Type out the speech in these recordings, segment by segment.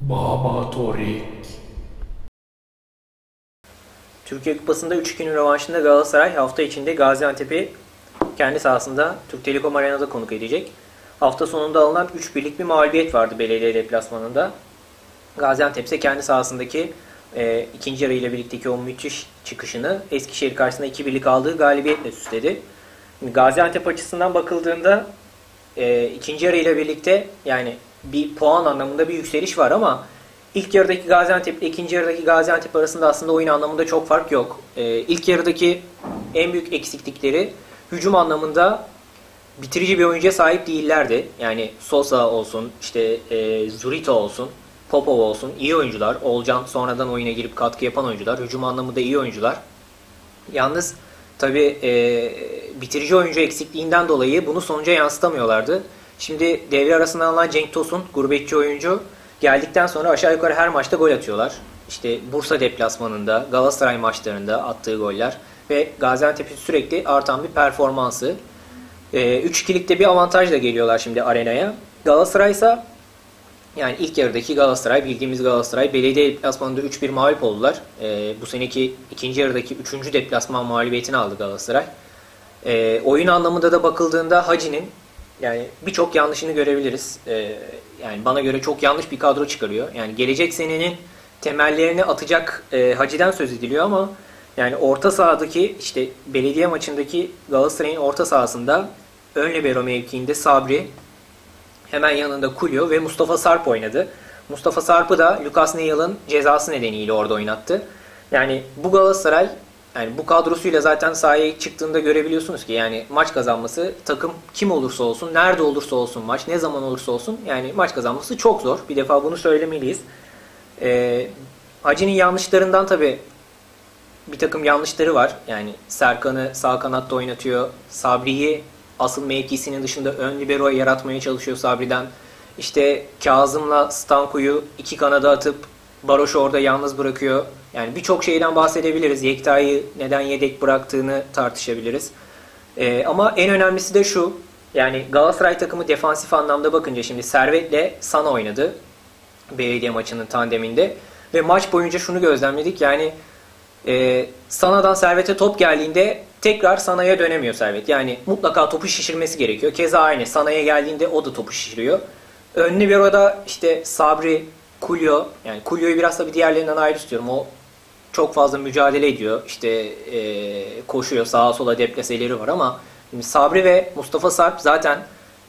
Baba Torik. Türkiye Kupası'nda 3-2'nin rövanşında Galatasaray hafta içinde Gaziantep'i kendi sahasında Türk Telekom Arena'da konuk edecek. Hafta sonunda alınan 3 birlik bir mağlubiyet vardı belediye deplasmanında. Gaziantep ise kendi sahasındaki e, ikinci yarı ile birlikteki o müthiş çıkışını Eskişehir karşısında 2 birlik aldığı galibiyetle süsledi. Gaziantep açısından bakıldığında e, ikinci yarı ile birlikte yani bir puan anlamında bir yükseliş var ama ilk yarıdaki Gaziantep ikinci yarıdaki Gaziantep arasında aslında oyun anlamında çok fark yok. E, ilk yarıdaki en büyük eksiklikleri hücum anlamında bitirici bir oyuncuya sahip değillerdi. Yani Sosa olsun, işte e, Zurito olsun, Popov olsun iyi oyuncular. Olcan sonradan oyuna girip katkı yapan oyuncular. Hücum anlamında iyi oyuncular. Yalnız tabi e, bitirici oyuncu eksikliğinden dolayı bunu sonuca yansıtamıyorlardı. Şimdi devre arasında alınan Cenk Tosun, gurbetçi oyuncu geldikten sonra aşağı yukarı her maçta gol atıyorlar. İşte Bursa deplasmanında, Galatasaray maçlarında attığı goller ve Gaziantep'in sürekli artan bir performansı. E, 3-2'likte bir avantajla geliyorlar şimdi arenaya. Galatasaray ise yani ilk yarıdaki Galatasaray, bildiğimiz Galatasaray belediye deplasmanında 3-1 mağlup oldular. E, bu seneki ikinci yarıdaki 3. deplasman mağlubiyetini aldı Galatasaray. E, oyun anlamında da bakıldığında Hacı'nin yani birçok yanlışını görebiliriz. E, yani bana göre çok yanlış bir kadro çıkarıyor. Yani gelecek senenin temellerini atacak e, Hacı'den söz ediliyor ama yani orta sahadaki işte belediye maçındaki Galatasaray'ın orta sahasında ön libero mevkiinde Sabri, hemen yanında Kulyo ve Mustafa Sarp oynadı. Mustafa Sarp'ı da Lucas Neil'ın cezası nedeniyle orada oynattı. Yani bu Galatasaray yani bu kadrosuyla zaten sahaya çıktığında görebiliyorsunuz ki yani maç kazanması takım kim olursa olsun, nerede olursa olsun maç, ne zaman olursa olsun yani maç kazanması çok zor. Bir defa bunu söylemeliyiz. Ee, Hacı'nın yanlışlarından tabi bir takım yanlışları var. Yani Serkan'ı sağ kanatta oynatıyor. Sabri'yi asıl mevkisinin dışında ön libero yaratmaya çalışıyor Sabri'den. İşte Kazım'la Stanko'yu iki kanada atıp Baroş'u orada yalnız bırakıyor. Yani birçok şeyden bahsedebiliriz. Yekta'yı neden yedek bıraktığını tartışabiliriz. Ee, ama en önemlisi de şu. Yani Galatasaray takımı defansif anlamda bakınca şimdi Servet'le Sana oynadı. Belediye maçının tandeminde. Ve maç boyunca şunu gözlemledik. Yani e, Sana'dan Servet'e top geldiğinde tekrar Sana'ya dönemiyor Servet. Yani mutlaka topu şişirmesi gerekiyor. Keza aynı. Sana'ya geldiğinde o da topu şişiriyor. Önlü bir orada işte Sabri, Kulyo. Yani Kulyo'yu biraz da bir diğerlerinden ayrı tutuyorum. O çok fazla mücadele ediyor. İşte e, koşuyor. Sağa sola deplaseleri var ama şimdi Sabri ve Mustafa Sarp zaten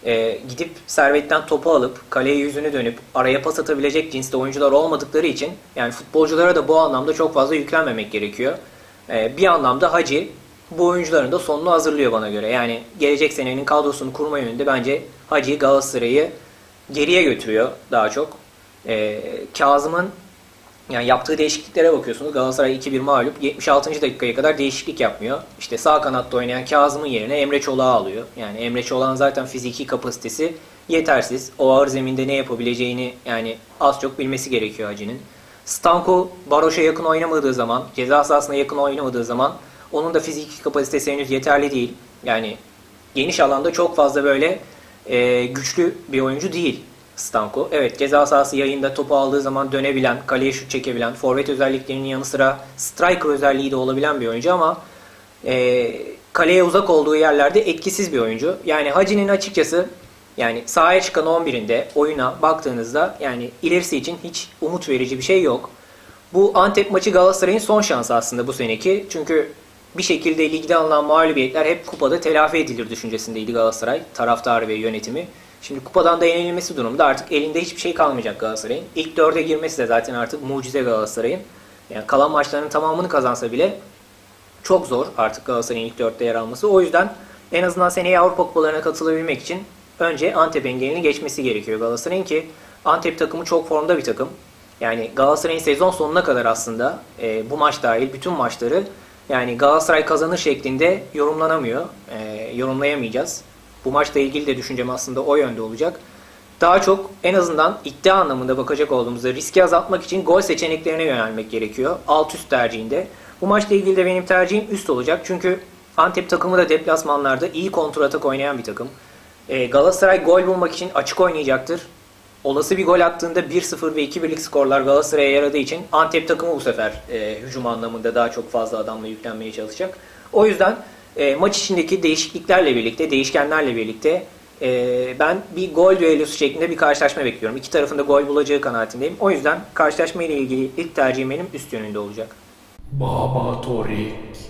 e, gidip Servet'ten topu alıp kaleye yüzünü dönüp araya pas atabilecek cinste oyuncular olmadıkları için yani futbolculara da bu anlamda çok fazla yüklenmemek gerekiyor. E, bir anlamda Hacı bu oyuncuların da sonunu hazırlıyor bana göre. Yani gelecek senenin kadrosunu kurma yönünde bence Hacı Galatasaray'ı geriye götürüyor daha çok. E, Kazım'ın yani yaptığı değişikliklere bakıyorsunuz. Galatasaray 2-1 mağlup. 76. dakikaya kadar değişiklik yapmıyor. İşte sağ kanatta oynayan Kazım'ın yerine Emre Çolak'ı alıyor. Yani Emre Çolak'ın zaten fiziki kapasitesi yetersiz. O ağır zeminde ne yapabileceğini yani az çok bilmesi gerekiyor Hacı'nın. Stanko Baroş'a yakın oynamadığı zaman, ceza sahasına yakın oynamadığı zaman onun da fiziki kapasitesi henüz yeterli değil. Yani geniş alanda çok fazla böyle e, güçlü bir oyuncu değil Stanko. Evet ceza sahası yayında topu aldığı zaman dönebilen, kaleye şut çekebilen, forvet özelliklerinin yanı sıra striker özelliği de olabilen bir oyuncu ama e, kaleye uzak olduğu yerlerde etkisiz bir oyuncu. Yani Hacı'nin açıkçası yani sahaya çıkan 11'inde oyuna baktığınızda yani ilerisi için hiç umut verici bir şey yok. Bu Antep maçı Galatasaray'ın son şansı aslında bu seneki. Çünkü bir şekilde ligde alınan mağlubiyetler hep kupada telafi edilir düşüncesindeydi Galatasaray taraftarı ve yönetimi. Şimdi kupadan da yenilmesi durumda artık elinde hiçbir şey kalmayacak Galatasaray'ın. İlk dörde girmesi de zaten artık mucize Galatasaray'ın. Yani kalan maçlarının tamamını kazansa bile çok zor artık Galatasaray'ın ilk dörtte yer alması. O yüzden en azından seneye Avrupa Kupalarına katılabilmek için önce Antep engelini geçmesi gerekiyor Galatasaray'ın ki Antep takımı çok formda bir takım. Yani Galatasaray'ın sezon sonuna kadar aslında e, bu maç dahil bütün maçları yani Galatasaray kazanır şeklinde yorumlanamıyor. E, yorumlayamayacağız. Bu maçla ilgili de düşüncem aslında o yönde olacak. Daha çok en azından iddia anlamında bakacak olduğumuzda riski azaltmak için gol seçeneklerine yönelmek gerekiyor. Alt üst tercihinde. Bu maçla ilgili de benim tercihim üst olacak. Çünkü Antep takımı da deplasmanlarda iyi kontratak oynayan bir takım. Ee, Galatasaray gol bulmak için açık oynayacaktır. olası bir gol attığında 1-0 ve 2-1'lik skorlar Galatasaray'a yaradığı için Antep takımı bu sefer e, hücum anlamında daha çok fazla adamla yüklenmeye çalışacak. O yüzden e, maç içindeki değişikliklerle birlikte, değişkenlerle birlikte e, ben bir gol düellosu şeklinde bir karşılaşma bekliyorum. İki tarafında gol bulacağı kanaatindeyim. O yüzden karşılaşma ile ilgili ilk tercihim benim üst yönünde olacak. Baba Torik.